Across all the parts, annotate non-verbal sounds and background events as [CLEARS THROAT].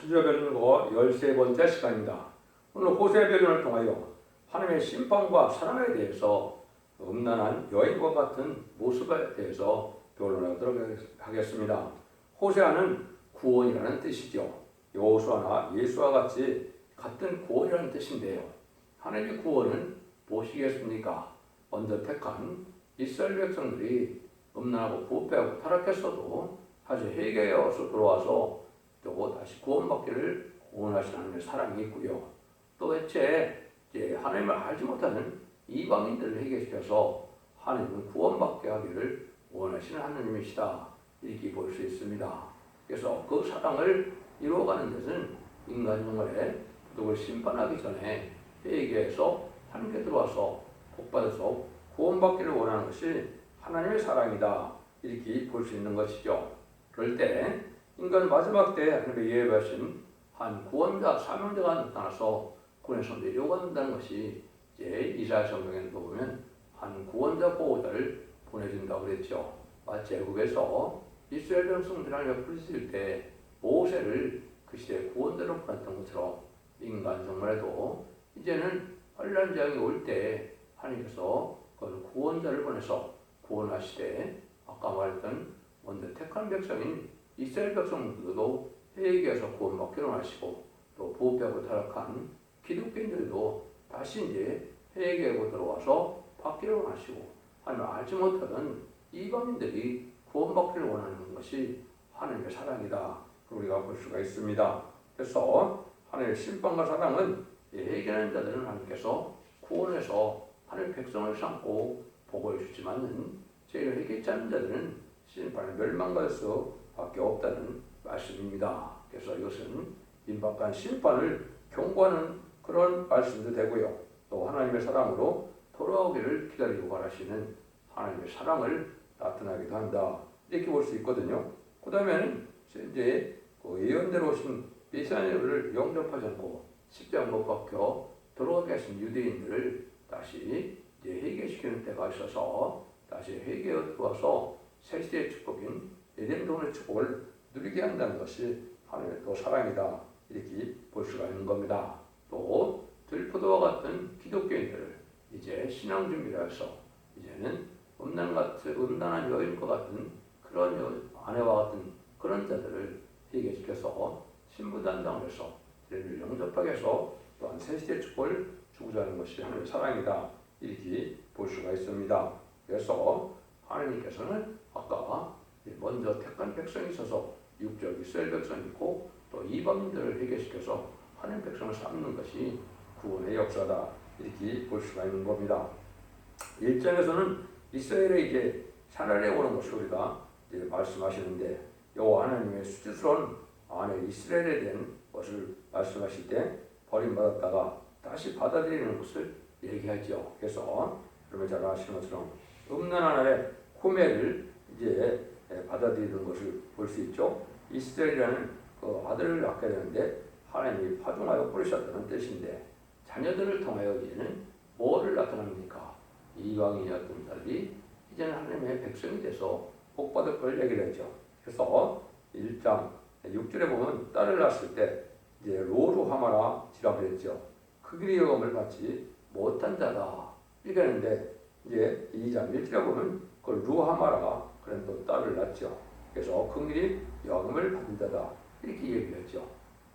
수저 변론거 13번째 시간입니다. 오늘 호세 변론을 통하여 하나님의 심판과 사랑에 대해서 음란한 여인과 같은 모습에 대해서 변론하도록 하겠습니다. 호세아는 구원이라는 뜻이죠. 여호수아나 예수와 같이 같은 구원이라는 뜻인데요. 하나님의 구원은 무엇이겠습니까? 먼저 택한 이스라엘 백성들이 음란하고 부패하고 타락했어도 다시 회개하여서 돌아와서 또 다시 구원받기를 원하시는 사랑이 있고요. 또 애초에 이제 하나님을 알지 못하는 이방인들을 회개시켜서 하나님은 구원받게 하기를 원하시는 하나님이시다. 이렇게 볼 수 있습니다. 그래서 그 사랑을 이루어가는 것은 인간 영혼에 누굴 심판하기 전에 회개해서 하나님께 들어와서 복받아서 구원받기를 원하는 것이 하나님의 사랑이다. 이렇게 볼 수 있는 것이죠. 그럴 때 인간 마지막 때 하나님의 예배하신 한 구원자 사명자가 나타나서 구원에서 내려간다는 것이 이제 이사야 성경에 보면 한 구원자 보호자를 보내준다고 그랬죠. 마치 애국에서 이스라엘 백성들을 부르실 때 모세를 그 시대 구원자로 보냈던 것처럼 인간 정말에도 이제는 환란 재앙이 올 때 하나님께서 그 구원자를 보내서 구원하시되 아까 말했던 먼저 택한 백성인 이스라엘 백성들도 회개해서 구원 받기로 하시고 또 부패하고 타락한 기독교인들도 다시 이제 회개하고 들어와서 받기로 하시고 하나님 알지 못하던 이방인들이 구원받기를 원하는 것이 하나님의 사랑이다. 우리가 볼 수가 있습니다. 그래서 하나님의 심판과 사랑은 회개하는 자들은 하나님께서 구원해서 하나님의 백성을 삼고 복을 주지만은 제일 회개치 않는 자들은 심판에 멸망갈 수 밖에 없다는 말씀입니다. 그래서 이것은 임박한 심판을 경고하는 그런 말씀도 되고요. 또 하나님의 사랑으로 돌아오기를 기다리고 바라시는 하나님의 사랑을 나타나기도 한다. 이렇게 볼 수 있거든요. 그 다음에는 이제 그 예언대로 오신 메시아를 영접하지 않고 십자가 못 박혀 돌아가게 하신 유대인들을 다시 이제 회개시키는 때가 있어서 다시 회개에 들어와서 새 시대의 축복인 동의 축복을 누리게 한다는 것이 하나님의 또 사랑이다 이렇게 볼 수가 있는 겁니다. 또 들포도와 같은 기독교인들을 이제 신앙 준비를 해서 이제는 음란 같은 음란한 여인과 같은 그런 여, 아내와 같은 그런 자들을 회개시켜서 신부단장을 해서 이를 영접하게 해서 또한 새 시대의 축복을 주고자 하는 것이 하나님의 사랑이다 이렇게 볼 수가 있습니다. 그래서 하나님께서는 아까 먼저 택한 백성이 있어서 육적 이스라엘 백성이 있고 또 이방인들을 회개시켜서 하나님 백성을 삼는 것이 구원의 역사다 이렇게 볼 수가 있는 겁니다. 일장에서는 이스라엘에 이제 차라리 오는 것을 우리가 이제 말씀하시는데 여호와 하나님의 수치스러운 아내 이스라엘에 대한 것을 말씀하실 때 버림받았다가 다시 받아들이는 것을 얘기하죠. 그래서 여러분 잘 아시는 것처럼 음란한 아내 호메를 이제 받아들이는 것을 볼 수 있죠. 이스라엘이라는 그 아들을 낳게 되는데 하나님이 파종하여 뿌리셨다는 뜻인데 자녀들을 통하여 이제는 뭐를 나타납니까? 이방인이었던 자들이 이제는 하나님의 백성이 돼서 복받을 걸 얘기를 했죠. 그래서 1장 6절에 보면 딸을 낳았을 때 이제 로루 하마라 지라고 했죠. 그 길이 여금을 받지 못한 자다. 이렇게 하는데 이제 2장 1절에 보면 그 루하마라가 그런 또 딸을 낳죠. 그래서 그 길이 여금을 받은 자다. 이렇게 얘기했죠.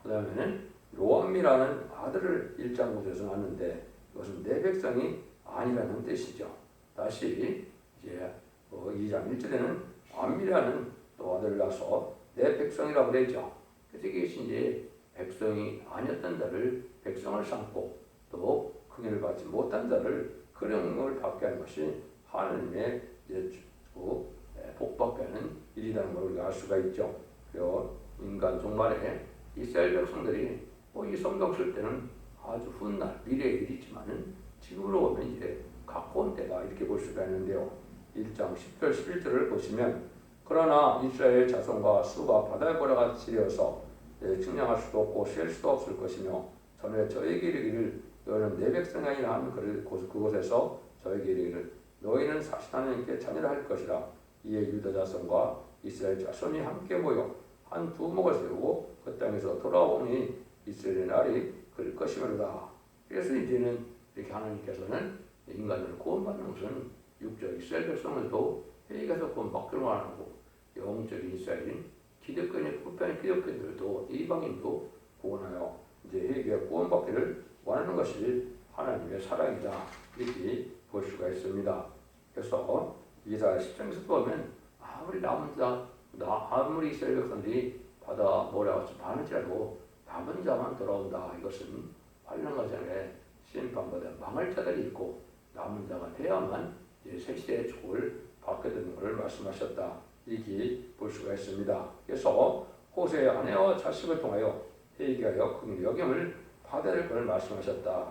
그 다음에는 로암미라는 아들을 1장 9절에서 낳는데 이것은 내 백성이 아니라는 뜻이죠. 다시 이제 어 2장 1절에는 암미라는 또 아들을 낳아서 내 백성이라고 그랬죠. 그래서 이것이 이제 백성이 아니었던 자를 백성을 삼고 또 긍휼을 받지 못한 자를 그령을 받게 하는 것이 하나님의 이제 그 복받게 하는 일이라는 걸 우리가 알 수가 있죠. 그리고 인간 종말에 이스라엘 백성들이 뭐이 성경 쓸 때는 아주 훗날 미래의 일이지만은 지금으로 보면 이제 가까운 때다 이렇게 볼 수가 있는데요. 1장 10절 11절을 보시면 그러나 이스라엘 자손과 수가 바다의 고래같이 되어서 측량할 수도 없고 셀 수도 없을 것이며 전에 저에게 이르기를 너는 내 백성이 아니라 하는 그곳에서 저에게 이르기를 너희는 사실 하나님께 자녀를 할 것이라 이에 유다 자손과 이스라엘 자손이 함께 모여 한 두목을 세우고 그 땅에서 돌아오니 이스라엘의 날이 그럴 것이므로다. 그래서 이제는 이렇게 하나님께서는 인간을 구원받는 것은 육적 이스라엘 백성들도 회개해서 구원받기를 원하고 영적인 이스라엘인 기독교인의 불편한 기독교인들도 이방인도 구원하여 이제 회개 구원받기를 원하는 것이 하나님의 사랑이다 이렇게 볼 수가 있습니다. 그래서 이사 10장에서 보면 아무리 남은 자, 나 아무리 이스라엘 백성들이 바다 모래같이 많을지라도 남은 자만 돌아온다. 이것은 환란과 전에 심판보다 망할 자들이 있고 남은 자가 돼야만 이제 새 시대의 축을 받게 되는 것을 말씀하셨다. 이렇게 볼 수가 있습니다. 그래서 호세의 아내와 자식을 통하여 회개하여 그 여김을 받아야 될 것을 말씀하셨다.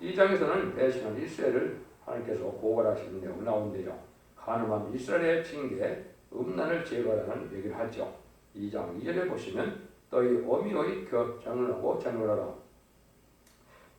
이 장에서는 배신한 이스라엘을 하나님께서 고발하시는 내용이 나오는데요. 가늠한 이스라엘의 징계, 음란을 제거하라는 얘기를 하죠. 2장 2절에 보시면 너희 어미의 장론하고 장론하라.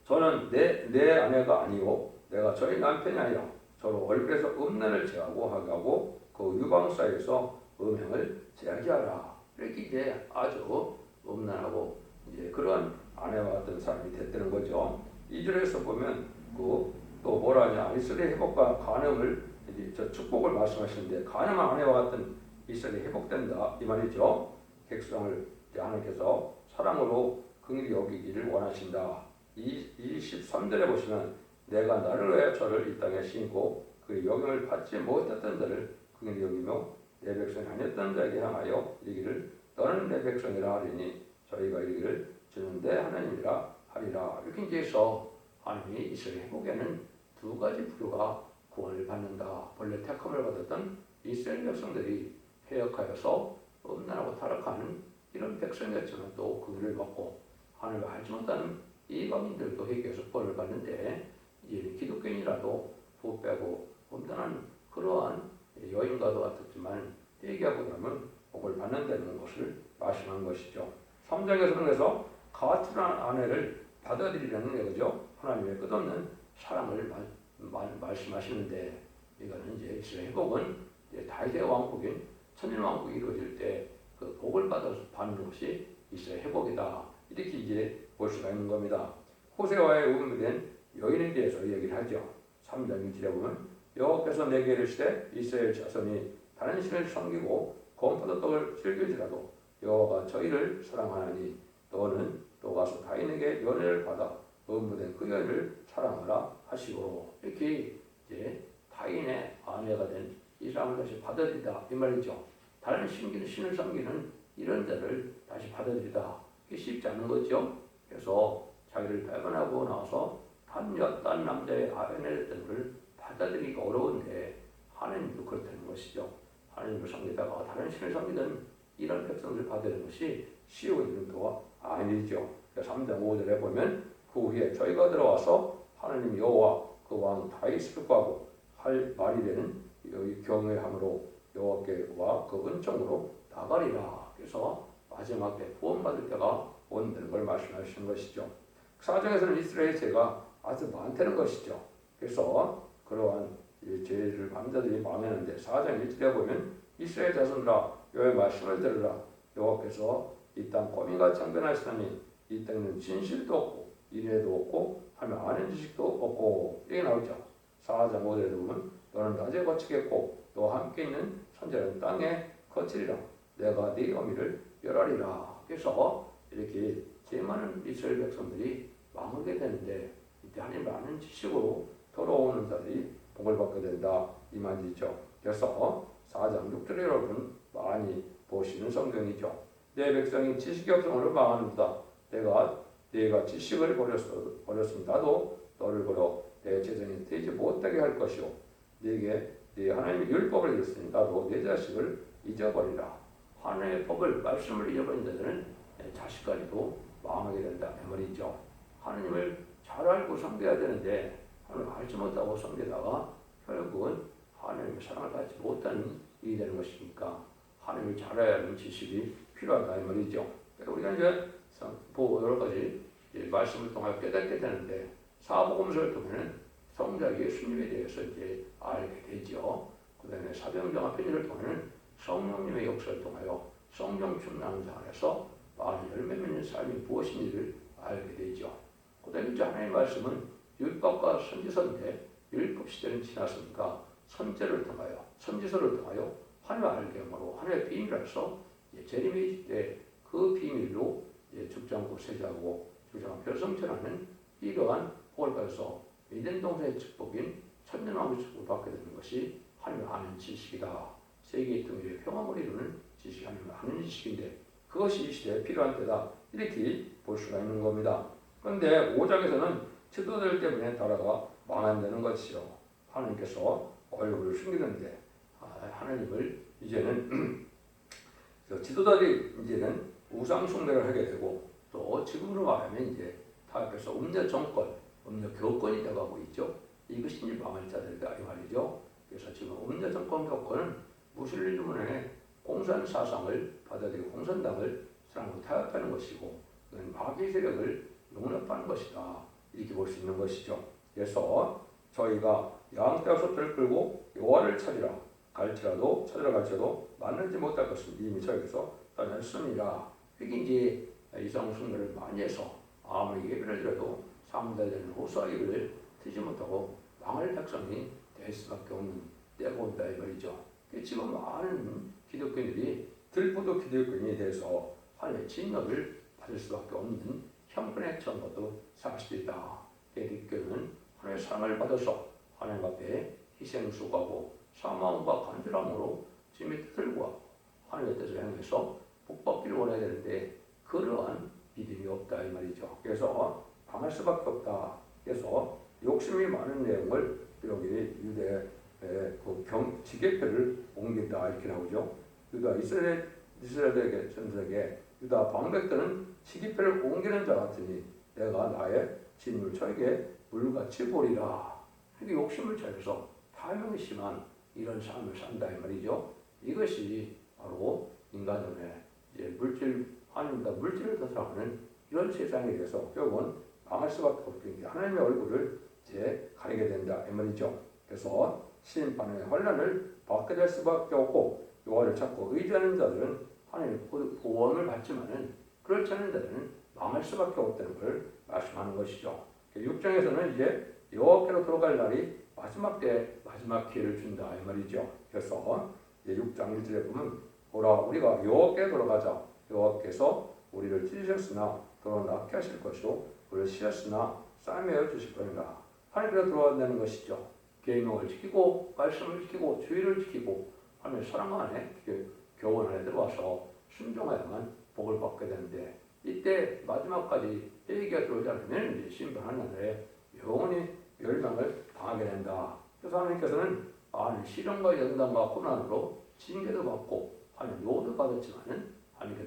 저는 내, 내 아내가 아니요 내가 저희 남편이 아니라 서로 얼굴에서 음란을 제하고 하고 그 유방 사이에서 음행을 제하게 하라. 이렇게 이제 아주 음란하고 이제 그런 아내와 같은 사람이 됐다는 거죠. 2절에서 보면 그 또 뭐라냐 이스라엘 회복과 간음을 저 축복을 말씀하시는데 간음한 아내와 같은 이스라엘이 회복된다 이 말이죠. 백성을 하나님께서 사랑으로 긍휼히 여기기를 원하신다. 23절에 보시면 내가 나를 위하여 저를 이 땅에 심고 그 영향을 받지 못했던 자를 긍휼히 여기며 내 백성이 아니었던 자에게 향하여 이르기를 너는 내 백성이라 하리니 저희가 이르기를 주는데 하나님이라 하리라 이렇게 해서 하나님이 이스라엘 회복에는 두 가지 부류가 구원을 받는다. 본래 택함을 받았던 이스라엘 백성들이 해역하여서 음란하고 타락하는 이런 백성이었지만 또 그들을 받고 하나님을 알지 못하는 이방인들도 회개해서 구원을 받는데 이제 기독교인이라도 부 빼고 온전한 그러한 여인과도 같았지만 회개하고 나면 복을 받는다는 것을 말씀한 것이죠. 3장에서는 그래서 가투란 아내를 받아들이려는 거죠. 하나님의 끝없는 사랑을 말, 말, 말씀하시는데 이거는 이제 이스라엘 복은 다윗의 왕국인 천일 왕국이 이루어질 때 그 복을 받아서 받는 것이 이스라엘 회복이다. 이렇게 이제 볼 수가 있는 겁니다. 호세와의 의문된 여인에 대해서 얘기를 하죠. 3장 1절에 보면 여호와께서 내게 이르시되 이스라엘 자손이 다른 신을 섬기고 검포도 떡을 즐길지라도 여호와가 저희를 사랑하나니 너는 또 가서 다인에게 연애를 받아 의문된 그 여인을 사랑하라 하시고 이렇게 이제 타인의 아내가 된 이 사람을 다시 받아들이다 이 말이죠. 다른 신기는 신을 섬기는 이런 자를 다시 받아들이다. 이게 쉽지 않은 거죠. 그래서 자기를 배반하고 나서 딴, 여, 딴 남자의 아내였던 걸 받아들이기가 어려운데 하나님도 그렇다는 것이죠. 하나님을 섬기다가 다른 신을 섬기는 이런 백성들 받아들이는 것이 쉬운 일도 아니죠. 3장 5절에 보면 그 후에 저희가 들어와서 하나님 여호와 그 왕 다윗을 구하고 할 말이 되는 여기 경외함으로 여호와께와 그 은총으로 나가리라. 그래서 마지막 때 구원 받을 때가 온다는 걸 말씀하시는 것이죠. 사정에서는 이스라엘 죄가 아주 많다는 것이죠. 그래서 그러한 죄를 남자들이 망했는데 사장 1절에 보면 이스라엘 자손들아 여호와의 말씀을 들으라 여호와께서 이땅 꼬미가 창변하시다니 이 땅에는 진실도 없고 인애도 없고 하며 아는 지식도 없고 이게 나오죠. 4장 5절에 보면 너는 낮에 거치겠고 너와 함께 있는 선자는 땅에 거치리라. 내가 네 어미를 멸하리라. 그래서 이렇게 제 많은 이스라엘 백성들이 망하게 되는데 이때 하나님 아는 지식으로 돌아오는 자들이 복을 받게 된다. 이 말이죠. 그래서 4장 6절에 여러분 많이 보시는 성경이죠. 내 백성이 지식이 없음으로 망하는다. 내가 내가 지식을 버렸어, 버렸으니 나도 너를 버려. 내 재정이 되지 못하게 할 것이요 네게 네 하나님의 율법을 잃었으니 나도 내 자식을 잊어버리라. 하나님의 법을 말씀을 잊어버린 자들은 자식까지도 망하게 된다. 그 말이죠. 하나님을 잘 알고 섬겨야 되는데 하나님 알지 못하고 섬기다가 결국은 하나님의 사랑을 받지 못하는 일이 되는 것이니까 하나님을 잘 알아야 하는 지식이 필요하다. 이 말이죠. 우리가 이제 여러 가지 말씀을 통해 깨닫게 되는데 사복음서를 통해는 성자 예수님에 대해서 이제 알게 되죠. 그 다음에 사도행전과 편지를 통해는 성령님의 역사를 통하여 성경 충만한 안에서 많은 열매 맺는 삶이 무엇인지를 알게 되죠. 그 다음에 이제 하나님의 말씀은 율법과 선지서인데 율법 시대는 지났으니까 선제를 통하여 선지서를 통하여 하나님 알게 함으로 하나님의 비밀로서 제리미 때그 비밀로 죽장고 세자고 죽장고 별성전하는 이러한 믿는 동생의 축복인 천년왕의 축복을 받게 되는 것이 하나님의 아는 지식이다. 세계의 통일의 평화를 이루는 지식이 하나님의 아는 지식인데 그것이 이 시대에 필요한 때다. 이렇게 볼 수가 있는 겁니다. 그런데 5장에서는 지도자들 때문에 나라가 망한다는 것이요. 하나님께서 얼굴을 숨기는데 아, 하나님을 이제는 [CLEARS THROAT] 지도자들이 이제는 우상 숭배를 하게 되고 또 지금으로 말하면 이제 타협해서 음녀 정권, 음녀 교권이 되어가고 있죠. 이것이 자들이다 이 말이죠. 그래서 지금 음녀 정권 교권은 무슬림문의 공산 사상을 받아들이고 공산당을 사랑으로 타협하는 것이고 마귀 세력을 용납하는 것이다 이렇게 볼 수 있는 것이죠. 그래서 저희가 양떼와 소떼를 끌고 여호와를 찾으라 갈지라도 찾으러 갈지라도 만나지 못할 것은 이미 저에게서 떠났습니다. 이게 이제 이성 숭배를 많이 해서 아무리 예배를 드려도 상대되는 호수아 예배를 드지 못하고 망할 백성이 될 수밖에 없는 때가 온다 이 말이죠. 지금 많은 기독교인들이 들보도 기독교인에 대해서 하나님의 진노를 받을 수밖에 없는 형편에 처한 것도 사실이다. 기독교는 하나님의 사랑을 받아서 하나님 앞에 희생 수고하고 사마움과 간절함으로 주님의 구하고 하나님의 뜻을 행해서 복받기를 원해야 되는데 그러한 믿음이 없다 이 말이죠. 그래서 당할 수밖에 없다. 그래서 욕심이 많은 내용을 여기 유대 그 경, 지계표를 옮긴다 이렇게 나오죠. 유다 이스라엘 이스라엘에게 전설에게 유다 방백들은 지계표를 옮기는 자 같으니 내가 나의 진을 저에게 물같이 보리라. 이게 욕심을 차려서 탐욕이 심한 이런 삶을 산다 이 말이죠. 이것이 바로 인간의 이제 물질 하나님과 물질을 탓하는 이런 세상에 대해서 결국은 망할 수밖에 없는 게 하나님의 얼굴을 이제 가리게 된다 이 말이죠. 그래서 심판의 환란을 받게 될 수밖에 없고 여호와를 찾고 의지하는 자들은 하나님의 구원을 받지만은 그렇지 않은 자들은 망할 수밖에 없다는 걸 말씀하는 것이죠. 6장에서는 이제 여호와께로 돌아갈 날이 마지막 때 마지막 기회를 준다 이 말이죠. 그래서 이제 6장 1절에 보면 보라 우리가 여호와께 돌아가자 여호와께서 우리를 찢으셨으나 더러 낫게 하실 것이요 우리를 씌었으나 싸매어 주실 거니라 하나님께로 돌아간다는 것이죠. 계명을 지키고 말씀을 지키고 주의를 지키고 하나님의 사랑 안에 교원 안에 들어와서 순종하야만 복을 받게 되는데 이때 마지막까지 얘기가 들어오지 않으면 심판하는 날에 영원히 멸망을 당하게 된다. 그래서 하나님께서는 아 시련과 연단과 고난으로 징계도 받고 하나님 노도 받았지만은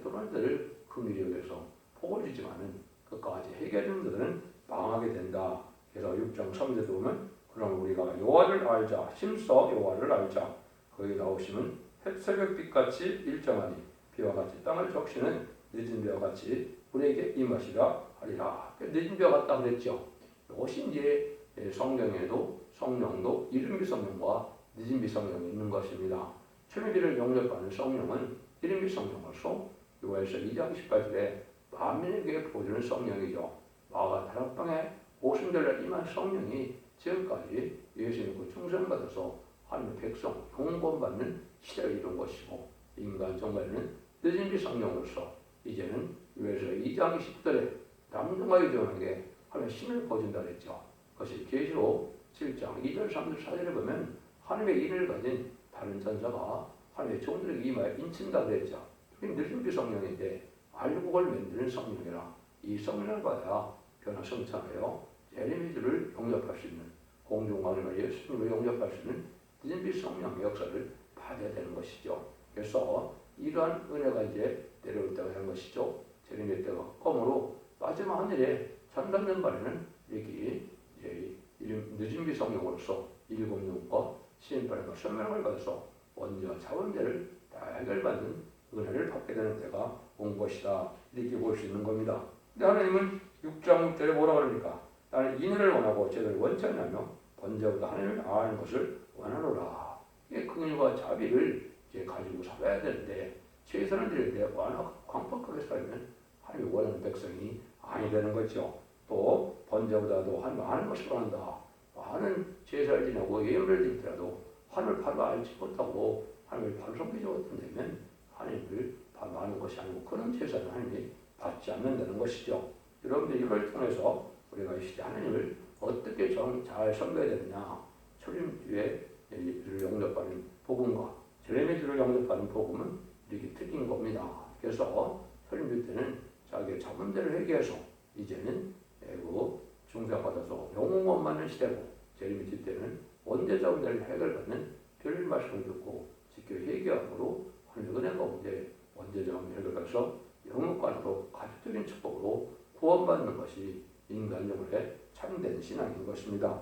돌아온 자를 긍휼히 여겨서 복을 주지만은 그까지 해결하는 자들은 망하게 된다. 그래서 6장 3절에 보면 그럼 우리가 여호와를 알자. 힘써 여호와를 알자. 거기 나오시면 새벽빛같이 일정하니 비와 같이 땅을 적시는 늦은 비와 같이 우리에게 임하시라 하리라. 늦은 비와 같다 그랬죠. 이것이 이제 성경에도 성령도 이른비 성령과 늦은 비 성령이 있는 것입니다. 천일비를 영접하는 성령은 이른비 성령으로서 요엘서 2장 18절에 만민에게 보여주는 성령이죠 마가 다락방에 오순절날 임한 성령이 지금까지 예수 믿고 충성받아서 하나님의 백성 공권받는 시대를 이룬 것이고 인간 정말에는 늦은 비 성령으로서 이제는 요에서 2장 20절에 남성과 여종에게 하나님의 신을 거진다 그랬죠. 그것이 계시록 7장 2절 3절 4절에 보면 하나님의 인을 가진 다른 전사가 하나님의 종들에게 임하여 인친다 그랬죠. 그게 늦은 비 성령인데 알곡을 만드는 성령이라 이 성령을 받아야 변화 성찬하여 예레미야를 용접할 수 있는 공중왕이나 예수님을 용접할 수 있는 진비 성령의 역사를 받아야 되는 것이죠. 그래서 이러한 은혜가 이제 내려올 때가 된 것이죠. 제레미야 때가 껌으로 마지막 하늘에 전담된 발에는 여기 이제 늦은 비 성령으로서 일곱 눈과 시인발과 설명을 받아서 원죄와 자원죄를 다 해결받는 은혜를 받게 되는 때가 온 것이다. 이렇게 볼 수 있는 겁니다. 근데 하나님은 6장 6절에 뭐라 그러니까 나는 인을 원하고 제를 원치 않으며 번제보다 하나님을 아는 것을 원하노라. 이 긍휼과 자비를 이제 가지고 살아야 되는데 최선을 드리는데 워낙 광폭하게 살면 하나님이 원하는 백성이 아니 되는 거죠. 또 번제보다도 한 많은 것을 원한다. 많은 제사를 지내고 예물을 드리더라도 하늘 바로 알지 못하고 하나님을 바로 섬기지 못한다면 하나님을 바로 아는 것이 아니고 그런 제사는 하나님이 받지 않는다는 것이죠. 여러분들 이걸 통해서 우리가 이 시대 하나님을 어떻게 좀잘 섬겨야 되느냐 철림주의 를 영접하는 복음과 제레미주를 영접하는 복음은 이렇게 틀린 겁니다. 그래서 철림주 때는 자기의 자문대를 회개해서 이제는 애고 중생받아서 영웅원만을 시대고 제레미주 때는 원대 자문대를 해결받는 별 말씀을 듣고 지켜 회개함으로 하늘 은혜 가운데 원대 자문을 해결해서 영웅관으로 가족적인 축복으로 구원받는 것이 인간 영혼의 참된 신앙인 것입니다.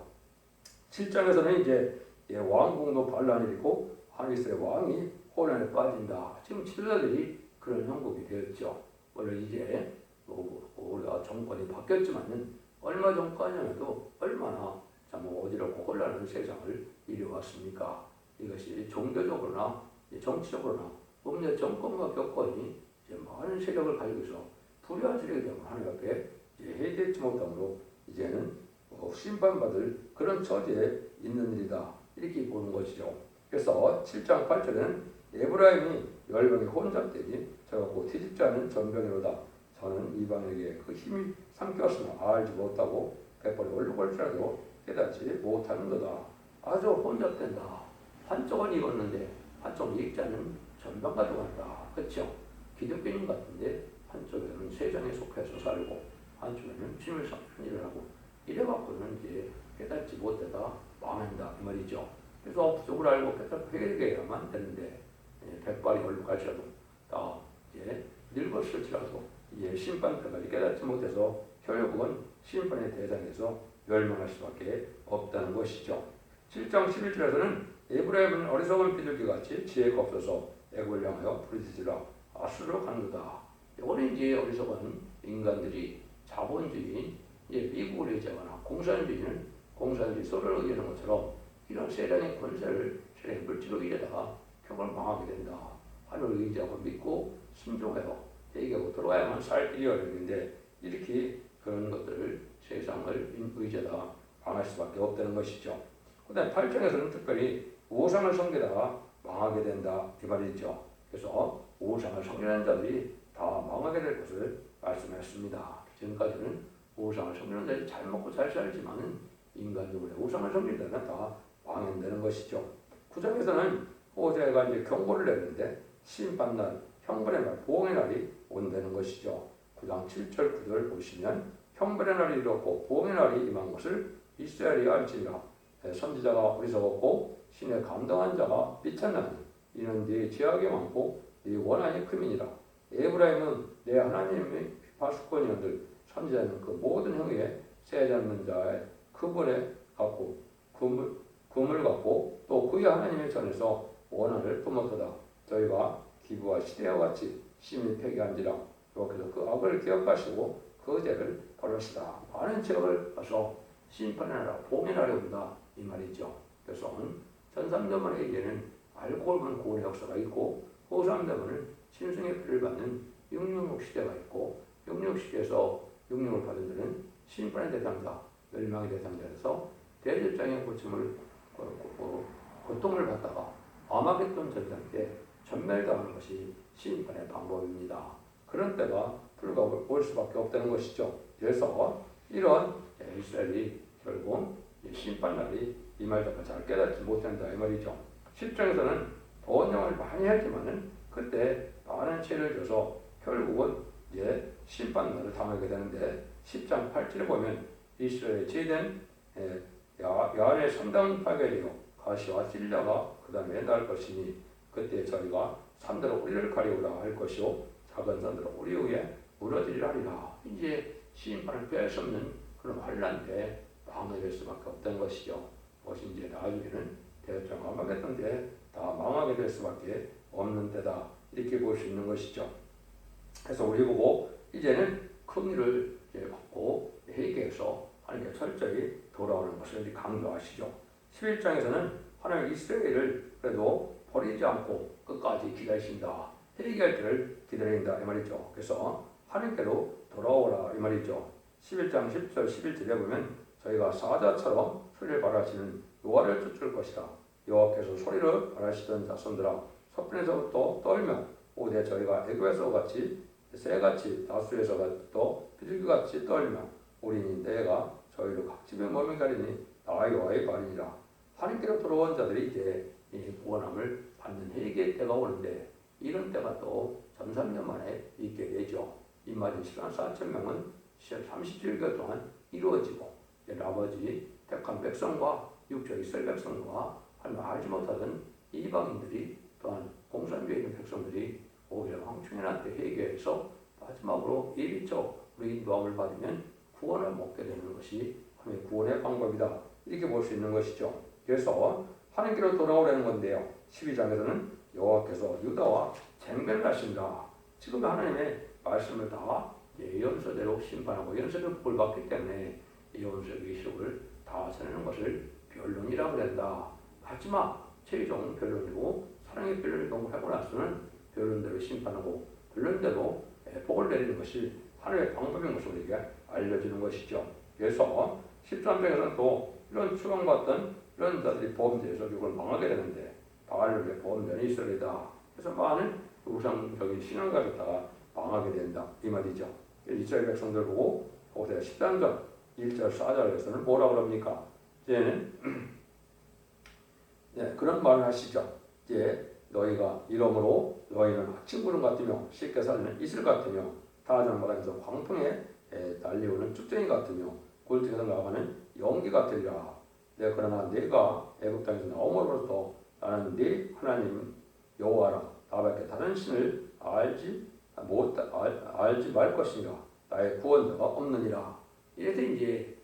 7장에서는 이제 예, 왕궁도 반란이 있고 하늘에서의 왕이 혼란에 빠진다. 지금 신라들이 그런 형국이 되었죠. 물론 이제 뭐 우리가 정권이 바뀌었지만은 얼마 전까지만 해도 얼마나 참 어지럽고 혼란한 세상을 이루어왔습니까? 이것이 종교적으로나 정치적으로나 법률 정권과 교권이 많은 세력을 가지고 있어 불의한 세력이 되면 하나님 앞에 해결되지 못함으로 이제는 어, 심판받을 그런 처지에 있는 일이다. 이렇게 보는 것이죠. 그래서 7장 8절에는 에브라임이 열방에 혼잡되니 저가 곧 뒤집자는 전병이로다. 저는 이방에게 그 힘이 삼켰으나 알지 못하고 백발이 올라갈지라도 깨닫지 못하는도다. 아주 혼잡된다. 한쪽은 익었는데 한쪽은 않은 전병과 같다. 그렇죠? 기독교인 같은데 한쪽에는 세상에 속해서 살고 한쪽에는 주님을 섬기는 일을 하고 이래갖고는 이제 깨닫지 못하다 망한다 이 말이죠. 그래서 부족을 알고 깨닫고 회개해야만 되는데 예, 백발이 얼룩할지라도 다 이제 늙었을지라도 이제 심판까지 깨닫지 못해서 결국은 심판의 대상에서 멸망할 수밖에 없다는 것이죠. 7장 11절에서는 에브라임은 어리석은 비둘기 같이 지혜가 없어서 애굽을 향하여 부르짖으라 아수르로 가는도다. 이거는 이제 어리석은 인간들이 자본주의, 이제 미국을 의지하거나 공산주의는 공산주의 소련을 의지하는 것처럼 이런 세상의 권세를 세상의 물질로 의지하다가 결국 망하게 된다. 하늘을 의지하고 믿고 순종하여 회개하고 들어와야만 살 길이 어려운데 이렇게 그런 것들을 세상을 의지하다가 망할 수밖에 없다는 것이죠. 그 다음 8장에서는 특별히 우상을 섬기다가 망하게 된다 이 말이죠. 그래서 우상을 섬기는 자들이 다 망하게 될 것을 말씀했습니다. 지금까지는 우상을 섬기는 자들이 잘 먹고 잘 살지만은 인간적으로 우상을 섬기는 자는 다 망한다는 것이죠. 9장에서는 호세가 이제 경고를 내는데 심판날, 형벌의 날, 보응의 날이 온다는 것이죠. 9장 7절 9절 보시면 형벌의 날이 이렇고 보응의 날이 임한 것을 이스라엘이 알지니라. 선지자가 어리석었고 신의 감당한 자가 비쳤나니 이는 네 죄악이 많고 네 원한이 크민이라. 에브라임은 내 하나님의 파수꾼이었들 선지자는 그 모든 형에 세지 않는 자의 그분에 갖고 금을, 금을 갖고 또 그의 하나님의 전에서 원한을 품었도다. 저희가 기부와 시대와 같이 심히 폐기한지라. 여기서 그 악을 기억하시고 그 죄를 벌으시다. 많은 죄를 봐서 심판하라 봉인하려 온다. 이 말이죠. 그래서 전삼대문에게는 알코올만 고의 역사가 있고 호삼대문은 신승의 피를 받는 666 시대가 있고 66 시대에서 66을 받은 자는 심판의 대상자, 멸망의 대상자에서 대접장의 고침을 고통을 받다가 아마겟돈 전쟁 때 전멸당하는 것이 심판의 방법입니다. 그런 때가 불가올 올 수밖에 없다는 것이죠. 그래서 이런 이스라엘이 결국 심판날이 이말 때까지 잘 깨닫지 못한다 이 말이죠. 10장에서는 번영을 많이 하지만은 그때 많은 죄를 져서 결국은 이제 심판날을 당하게 되는데 10장 8절에 보면 이스라엘의 제된 야한의 상당 파괴되어 가시와 찔려가 그 다음에 날 것이니 그때 저희가 산대로 우리를 가리우라 할 것이요 작은 산대로 우리 위에 무너지리라 이제 심판을 뺄수 없는 그런 환란 때 망하게 될 수밖에 없다는 것이죠. 그것이 이제 나중에는 대전 망하겠던 데 다 망하게 될 수밖에 없는 때다 이렇게 볼 수 있는 것이죠. 그래서 우리 보고 이제는 큰 일을 받고 회개해서 하나님께 철저히 돌아오는 것을 강조하시죠. 11장에서는 하나님 이스라엘을 그래도 버리지 않고 끝까지 기다리신다. 회개할 때를 기다린다 이 말이죠. 그래서 하나님께로 돌아오라 이 말이죠. 11장 10절 11절에 보면 저희가 사자처럼 소리를 발하시는 요하를 쫓을 것이다. 여호와께서 소리를 발하시던 자손들아 서편에서부터 떨며 오대 저희가 애굽에서 같이 새같이 다수에서 또 비둘기같이 떨며 우리는 때가 저희로 각 집에 머문 가리니 나 여호와의 말이니라. 하나님께로 돌아온 자들이 이제 이 구원함을 받는 회개의 때가 오는데 이런 때가 또 전삼년 만에 있게 되죠. 이 말인 시간 4천 명은 37개 동안 이루어지고 아버지 택한 백성과 육적 이스라엘 백성과 하나님 알지 못하던 이방인들이 또한 공산주에 있는 백성들이 오히려 황충현한테 회개해서 마지막으로 예비적 우리 인도함을 받으면 구원을 먹게 되는 것이 하나님의 구원의 방법이다. 이렇게 볼 수 있는 것이죠. 그래서 하나님께로 돌아오라는 건데요. 12장에서는 여호와께서 유다와 쟁변을 하신다. 지금 하나님의 말씀을 다 예언서대로 심판하고 예언서대로 꼴받기 때문에 예언서의 기록을 다 전하는 것을 변론이라고 그런다. 하지만 최종 변론이고 사랑의 변론을 동하고 나서는 변론대로 심판하고 변론대로 복을 내리는 것이 하나님의 방법인 것을 우리에게 알려주는 것이죠. 그래서 13장에서는 또 이런 추방받던 이런 자들이 범죄해서 이걸 망하게 되는데 바알에게 범죄는 이스라엘이다. 그래서 많은 우상적인 신앙 가졌다가 망하게 된다. 이 말이죠. 이스라엘 백성들 보고 호세 13장 1절 4절에서는 뭐라 그럽니까? 이제는 [CLEARS THROAT] 네, 그런 말을 하시죠. 이제 너희가 이러므로 너희는 아침 구름 같으며 쉽게 살는 이슬 같으며 다전 바닥에서 광풍에 달려오는 쭉쟁이 같으며 골짜기에서 나가는 연기 같으리라. 네, 그러나 네가 애굽 땅에서 나옴으로부터 나는 네 하나님 여호와라 나밖에 다른 신을 알지 못 알, 알지 말 것이니라 나의 구원자가 없느니라. 이래서 이제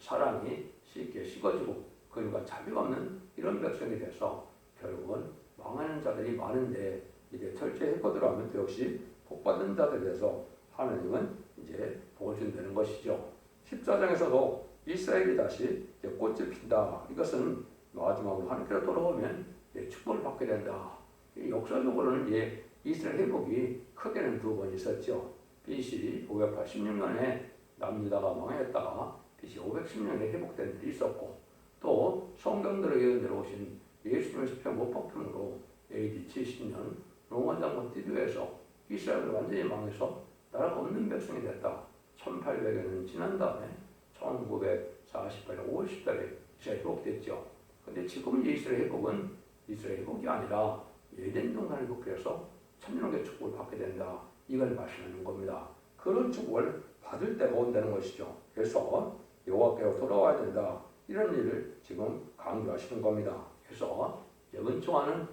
사랑이 쉽게 식어지고 그리고 자비가 없는 이런 백성이 돼서 결국은 망하는 자들이 많은데 이제 철저히 해거들어 하면 또 역시 복받은 자들에 대해서 하나님은 이제 복을 준다는 것이죠. 14장에서도 이스라엘이 다시 꽃을 핀다. 이것은 마지막으로 하나님께로 돌아오면 축복을 받게 된다. 역사적으로는 이제 이스라엘 회복이 크게는 두 번 있었죠. BC 586년에 남유다가 망했다가 BC 510년에 회복된 일이 있었고 또 성경들의 예언대로 오신 예수님의 못 박힘으로 AD 70년 로마 장군 디도에서 이스라엘을 완전히 망해서 나라가 없는 백성이 됐다. 1800년은 지난 다음에 1948년 5월 10일에 이스라엘 회복됐죠. 근데 지금 이스라엘 회복은 이스라엘 회복이 아니라 예전 동산을 회복해서 천년의 축복을 받게 된다. 이걸 말씀하는 겁니다. 그런 축복을 받을 때가 온다는 것이죠. 그래서 여호와께로 돌아와야 된다. 이런 일을 지금 강조하시는 겁니다. 그래서 은총하는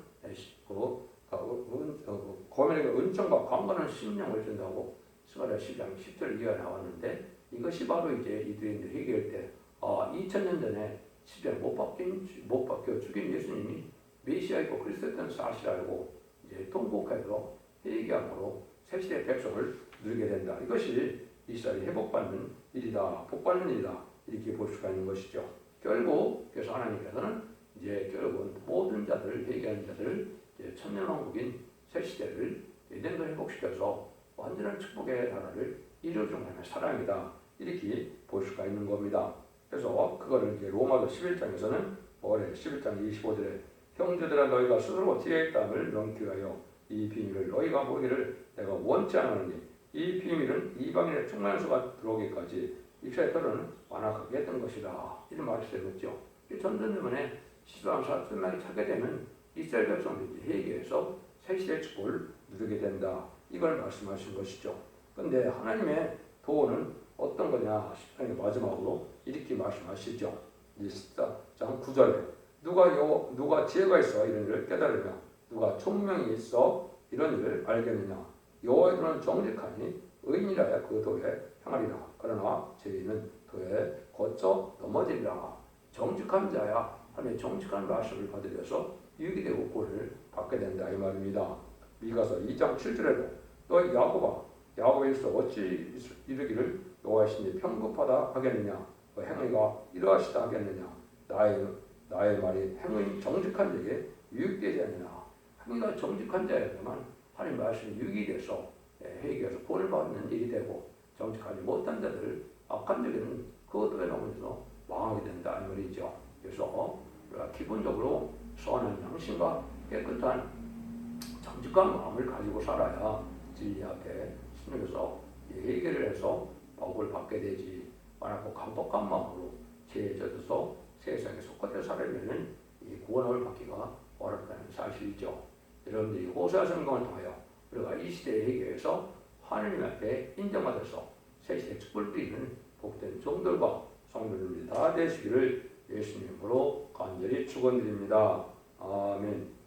그, 그, 고민에게 은총과 강건한 심령을 준다고 스가랴 10장 10절 이하 나왔는데 이것이 바로 이제 이두인들 회개할 때 아, 2000년 전에 십자에 못 박힌 못 박혀 죽인 예수님이 메시아이고 그리스도였던 사실 알고 통곡해서 회개함으로 새시대 백성을 누리게 된다. 이것이 이스라엘이 회복받는 일이다, 복받는 일이다 이렇게 볼 수가 있는 것이죠. 결국 그래서 하나님께서는 이제 결국은 모든 자들을 회개하는 자들을 천년왕국인 새시대를 예전도 회복시켜서 완전한 축복의 나라를 이루어주는 하나님의 사랑이다 이렇게 볼 수가 있는 겁니다. 그래서 그거를 이제 로마서 11장에서는 뭐래 11장 25절에 형제들아 너희가 스스로 지혜의 땅을 넘기하여 이 비밀을 너희가 보기를 내가 원치 않으니 이 비밀은 이방인의 충만한 수가 들어오기까지 이스라엘은 완악하게 했던 것이다. 이런 말이 쓰였죠. 전전전에 시도한 사람이 찾게 되면 이스라엘 백성들이 회개해서 새 시대 축복을 누리게 된다. 이걸 말씀하신 것이죠. 근데 하나님의 도는 어떤 거냐? 10장의 마지막으로 이렇게 말씀하시죠. 이 10장 9절에 누가 요 누가 지혜가 있어 이런 일을 깨달으며 누가 총명이 있어 이런 일을 알겠느냐? 여호와의 도는 정직하니 의인이라야 그 도에 향하리라. 그러나 죄인은 도에 거쳐 넘어지리라. 정직한 자야 하나님의 정직한 말씀을 받으려서 유익이 되고 구원을 받게 된다 이 말입니다. 미가서 2장 7절에도 너희 야곱아 야곱에서 어찌 이르기를 여호와시니 평급하다 하겠느냐 그 행위가 이러하시다 하겠느냐 나의 나의 말이 행위 정직한 자에게 유익되지 않느냐 행위가 정직한 자에게만 하나님 말씀이 유익이 돼서 예, 회개해서 구원을 받는 일이 되고 정직하지 못한 자들 악한 자들은 그 어둠에 넘어져서 망하게 된다 이 말이죠. 그래서 우리가 기본적으로 선한 양심과 깨끗한 정직한 마음을 가지고 살아야 진리 앞에 스님에서 회개를 해서 복을 받게 되지 만약 감독한 마음으로 죄에 젖어서 세상에 속하여 살려면은 이 구원을 받기가 어렵다는 사실이죠. 여러분들이 호세아 성경을 통하여 우리가 이 시대에 회개해서 하나님 앞에 인정받아서 새 시대 축복을 드리는 복된 종들과 성도들이 다 되시기를 예수님으로 간절히 축원드립니다. 아멘.